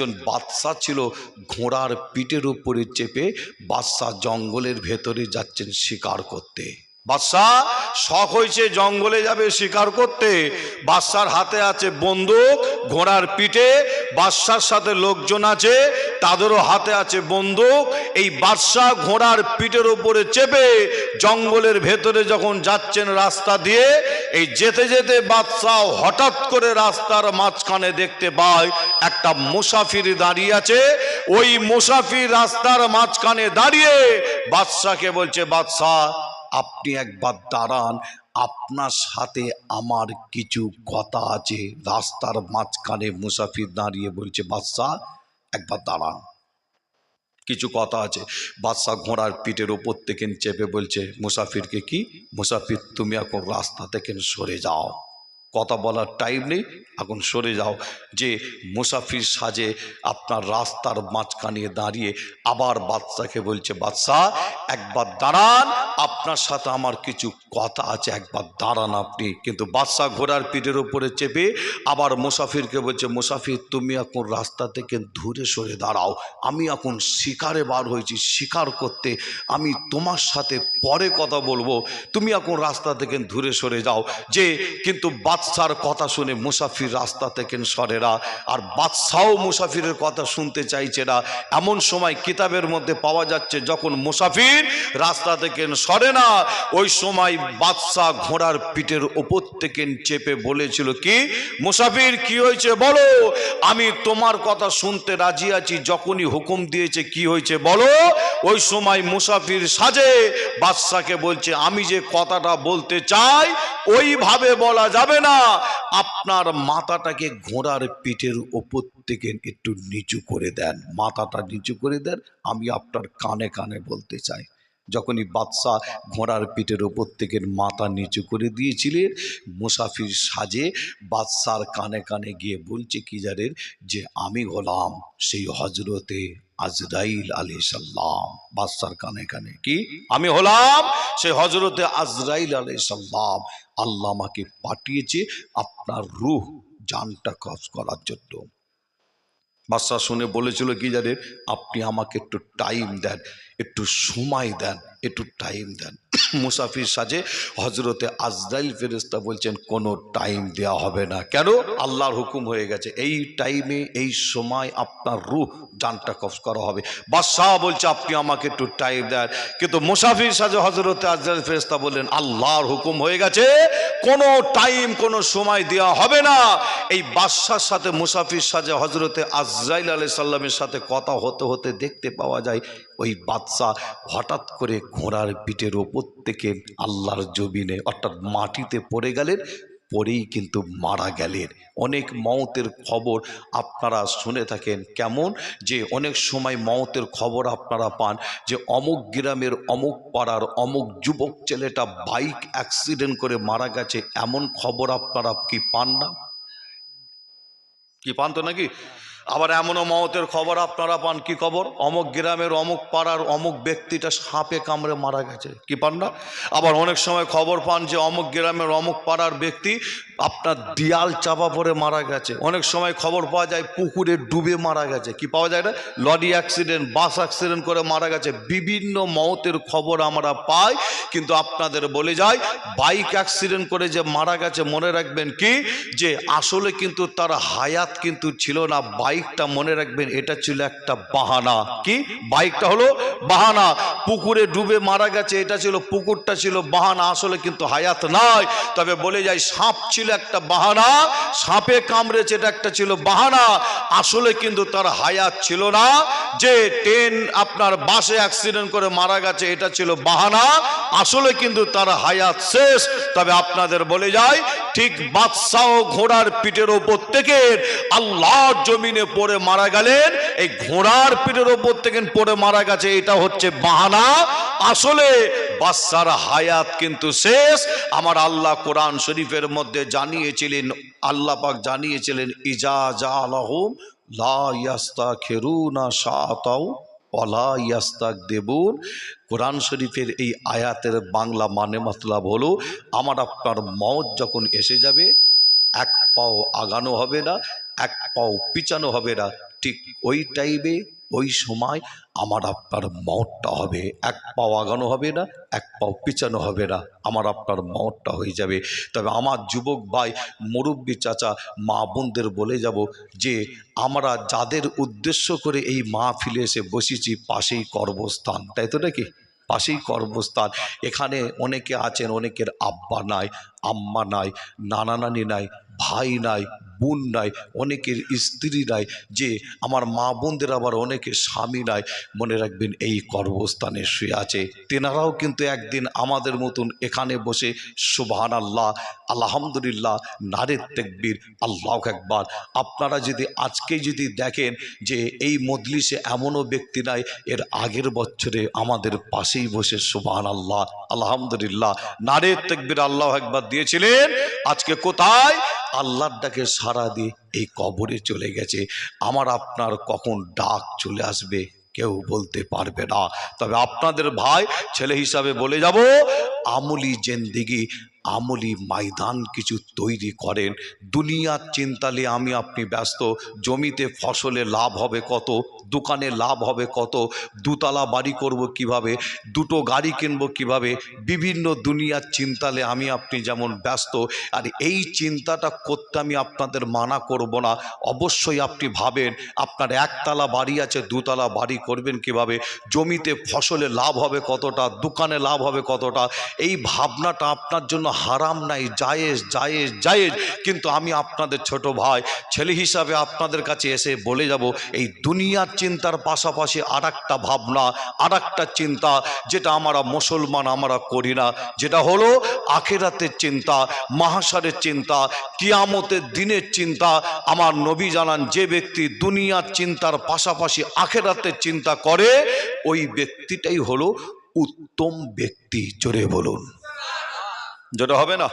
একজন বাদশাহ ছিল, ঘোড়ার পিঠের উপরে চেপে বাদশাহ জঙ্গলের ভেতরে যাচ্ছেন শিকার করতে। বাদশাহ, শখ হয়েছে জঙ্গলে যাবে শিকার করতে। বাদশার হাতে আছে বন্দুক, ঘোড়ার পিঠে, বাদশার সাথে লোকজন আছে, তাদেরও হাতে আছে বন্দুক। এই বাদশাহ ঘোড়ার পিঠের উপরে চেপে জঙ্গলের ভেতরে যখন যাচ্ছেন রাস্তা দিয়ে, এই যেতে যেতে বাদশাহ হঠাৎ করে রাস্তার মাঝখানে দেখতে পায় একটা মুসাফির দাঁড়িয়ে আছে। ওই মুসাফির রাস্তার মাঝখানে দাঁড়িয়ে বাদশাকে বলছে বাদশাহ আপনি একবার দাঁড়ান। আপনার সাথে আমার কিছু কথা আছে। রাস্তার মাঝখানে মুসাফির দাঁড়িয়ে বলছে বাদশাহ একবার দাঁড়ান। কিছু কথা আছে। বাদশাহ ঘোড়ার পিঠের ওপর থেকে চেপে বলছে, মুসাফিরকে কি? মুসাফির, তুমি এখন রাস্তা থেকে সরে যাও। কথা বলার টাইম নেই। এখন সরে যাও। যে মুসাফির সাজে আপনার রাস্তার মাঝখানে দাঁড়িয়ে আবার বাদশাকে বলছে বাদশাহ একবার দাঁড়ান, আপনার সাথে আমার কিছু কথা আছে, একবার দাঁড়ান আপনি। কিন্তু বাদশাহ ঘোড়ার পিঠের উপরে চেপে আবার মুসাফিরকে বলছে, মুসাফির, তুমি এখন রাস্তা থেকে দূরে সরে দাঁড়াও। আমি এখন শিকারে বার হয়েছি, শিকার করতে। আমি তোমার সাথে পরে কথা বলব। তুমি এখন রাস্তা থেকে দূরে সরে যাও। যে কিন্তু বাদশার কথা শুনে মুসাফির রাস্তা থেকে সরে না আর বাদশাও মুসাফিরের কথা শুনতে চাইছে না। এমন সময় কিতাবের মধ্যে পাওয়া যাচ্ছে, যখন মুসাফির রাস্তা থেকে সরে না ওই সময় বাদশাহ ঘোড়ার পিঠের ওপর থেকে চেপে বলেছিল, কি? মুসাফির, কি হয়েছে বলো? আমি তোমার কথা শুনতে রাজি আছি, যখনই হুকুম দিয়েছে, কি হয়েছে বলো? ওই সময় মুসাফির সাজে, বাদশাকে বলছে, আমি যে কথাটা বলতে চাই, ওইভাবে বলা যাবে না। আপনার মাথাটাকে ঘোড়ার পিঠের ওপর থেকে একটু নিচু করে দেন। মাথাটা নিচু করে দেন, আমি আপনার কানে কানে বলতে চাই। যখনই বাদশাহ ঘোড়ার পিঠের ওপর থেকে মাথা নিচু করে দিয়েছিলেন, মুসাফির সাজে বাদশার কানে কানে গিয়ে বলছে, কি জানেন যে আমি হলাম সেই হজরতে আজরাইল আলী সাল্লাম বাদশার কানে কানে, কি? আমি হলাম সেই হজরতে আজরাইল আলী সাল্লাম আল্লাহ আমাকে পাঠিয়েছে আপনার রুহ জানটা কস করার জন্য। বাদশাহ শুনে বলেছিল, কি জানেন আপনি আমাকে একটু টাইম দেন, একটু সময় দেন, একটু টাইম দেন। মুসাফির সাজে হজরতে আজরাইল ফেরেস্তা বলছেন, কোনো টাইম দেওয়া হবে না। কেন? আল্লাহর হুকুম হয়ে গেছে। এই টাইমে এই সময় আপনার রুহ জানটা কফ করা হবে। বাদশাহ বলছে, আপনি আমাকে একটু টাইম দেন। কিন্তু মুসাফির সাজে হজরতে আজরাইল ফেরেস্তা বললেন, আল্লাহর হুকুম হয়ে গেছে। কোনো টাইম কোনো সময় দেওয়া হবে না। এই বাদশার সাথে মুসাফির সাজে হজরতে আজরাইল আলাই সাল্লামের সাথে কথা হতে হতে দেখতে পাওয়া যায় ওই বাদশাহ হঠাৎ করে ঘোড়ার পিঠের ওপর থেকে আল্লাহর জমিনে, অর্থাৎ মাটিতে পড়ে গেলেন, পরেই কিন্তু মারা গেলেন। অনেক মৌতের খবর আপনারা শুনে থাকেন। কেমন? যে অনেক সময় মৌতের খবর আপনারা পান যে অমুক গ্রামের অমুক পাড়ার অমুক যুবক ছেলেটা বাইক অ্যাক্সিডেন্ট করে মারা গেছে, এমন খবর আপনারা কি পান না? কি পান তো নাকি? আবার এমনও মহতের খবর আপনারা পান, কি খবর? অমুক গ্রামের, অমুক পাড়ার, অমুক ব্যক্তিটা সাপে কামড়ে মারা গেছে, কি পান না? আবার অনেক সময় খবর পান যে অমুক গ্রামের, অমুক পাড়ার ব্যক্তি আপনার দিয়াল চাপা পড়ে মারা গেছে। অনেক সময় খবর পাওয়া যায় পুকুরে ডুবে মারা গেছে, কি পাওয়া যায় না? লরি অ্যাক্সিডেন্ট বাস অ্যাক্সিডেন্ট করে মারা গেছে। বিভিন্ন মহতের খবর আমরা পাই। কিন্তু আপনাদের বলে যায়, বাইক অ্যাক্সিডেন্ট করে যে মারা গেছে, মনে রাখবেন কি? যে আসলে কিন্তু তার হায়াত কিন্তু ছিল না, বাইকটা মনে রাখবেন এটা ছিল একটা বাহানা। কি? বাইকটা হলো বাহানা। পুকুরে ডুবে মারা গেছে, এটা ছিল, পুকুরটা ছিল বাহানা, আসলে কিন্তু হায়াত নাই। তবে বলে যায়, সাপ ছিল একটা বাহানা, সাপে কামড়েছে এটা একটা ছিল বাহানা। আসলে কিন্তু তার হায়াত ছিল না, যে ট্রেন আপনার বাসে অ্যাক্সিডেন্ট করে মারা গেছে, এটা ছিল বাহানা। আসলে কিন্তু তার হায়াত শেষ। তবে আপনাদের বলে যায় ঠিক বাদশাহ ঘোড়ার পিঠের ওপর থেকে আল্লাহর জমিনে পড়ে মারা গেলেন। এই ঘোড়ার পিঠের ওপর থেকে পড়ে মারা গেছে, এটা হচ্ছে বাহানা। আসলে বাচ্চার হায়াত কিন্তু শেষ। আমার আল্লাহ কোরআন শরীফের মধ্যে জানিয়েছিলেন, আল্লাহ পাক জানিয়েছিলেন, ইজা জা লা ইয়াস্তা খেরুনা অলা ইয়াস্তাক দেবুন। কোরআন শরীফের এই আয়াতের বাংলা মানে মতলাব হলো, আমার আপনার মত যখন এসে যাবে, এক পাও আগানো হবে না, এক পাও পিছানো হবে না ঠিক ওই টাইমে ওই সময় আমার আপনার মতটা হবে। এক পাও আগানো হবে না, এক পাও পিছানো হবে না। আমার আপনার মতটা হয়ে যাবে। তবে আমার যুবক ভাই, মুরব্বী চাচা, মা বোনদের বলে যাব যে, আমরা যাদের উদ্দেশ্য করে এই মা ফিলে এসে বসেছি, পাশেই কর্মস্থান। তাই তো নাকি? পাশেই কর্মস্থান। এখানে অনেকে আছেন, অনেকের আব্বা নাই, আম্মা নাই, নানা নানি নাই, ভাই নাই বোন নাই, অনেকের স্ত্রী নাই, যে আমার মা বোনদের আবার অনেকের স্বামী নাই। মনে রাখবেন এই কর্মস্থানে শুয়ে আছে। তেনারাও কিন্তু একদিন আমাদের মতন এখানে বসে সুবহান আল্লাহ আলহামদুলিল্লাহ, নারের তেকবির, আল্লাহ একবার আপনারা যদি আজকে যদি দেখেন যে এই মজলিসে এমনও ব্যক্তি নাই, এর আগের বছরে আমাদের পাশেই বসে সুবহান আল্লাহ আলহামদুলিল্লাহ, নারের তেকবির আল্লাহ একবার দিয়েছিলেন। আজকে কোথায়? আল্লাহর সারা দিয়ে এই কবরে চলে গেছে। আমার আপনার কখন ডাক চলে আসবে কেউ বলতে পারবে না। তবে আপনাদের ভাই ছেলে হিসাবে বলে যাব আমলি জেন্দিগি, আমলি ময়দান কিছু তৈরি করেন। দুনিয়ার চিন্তালে আমি আপনি ব্যস্ত, জমিতে ফসলে লাভ হবে কত, দোকানে লাভ হবে কত, দুতলা বাড়ি করব কীভাবে, দুটো গাড়ি কিনবো কীভাবে, বিভিন্ন দুনিয়ার চিন্তালে আমি আপনি যেমন ব্যস্ত, আর এই চিন্তাটা করতে আমি আপনাদের মানা করব না। অবশ্যই আপনি ভাবেন, আপনার একতলা বাড়ি আছে, দুতলা বাড়ি করবেন কীভাবে, জমিতে ফসলে লাভ হবে কতটা, দোকানে লাভ হবে কতটা এই ভাবনাটা আপনার জন্য হারাম নাই, জায়েজ জায়েজ জায়েজ। কিন্তু আমি আপনাদের ছোট ভাই, ছেলে হিসাবে আপনাদের কাছে এসে বলে যাব, এই দুনিয়ার চিন্তার পাশাপাশি আর ভাবনা আর চিন্তা, যেটা আমরা মুসলমান আমরা করি না। যেটা হলো আখেরাতের চিন্তা মাহাসারের চিন্তা, কিয়ামতের দিনের চিন্তা। আমার নবী জানান, যে ব্যক্তি দুনিয়ার চিন্তার পাশাপাশি আখেরাতের চিন্তা করে, ওই ব্যক্তিটাই হলো উত্তম ব্যক্তি জোরে বলুন। যেটা হবে না?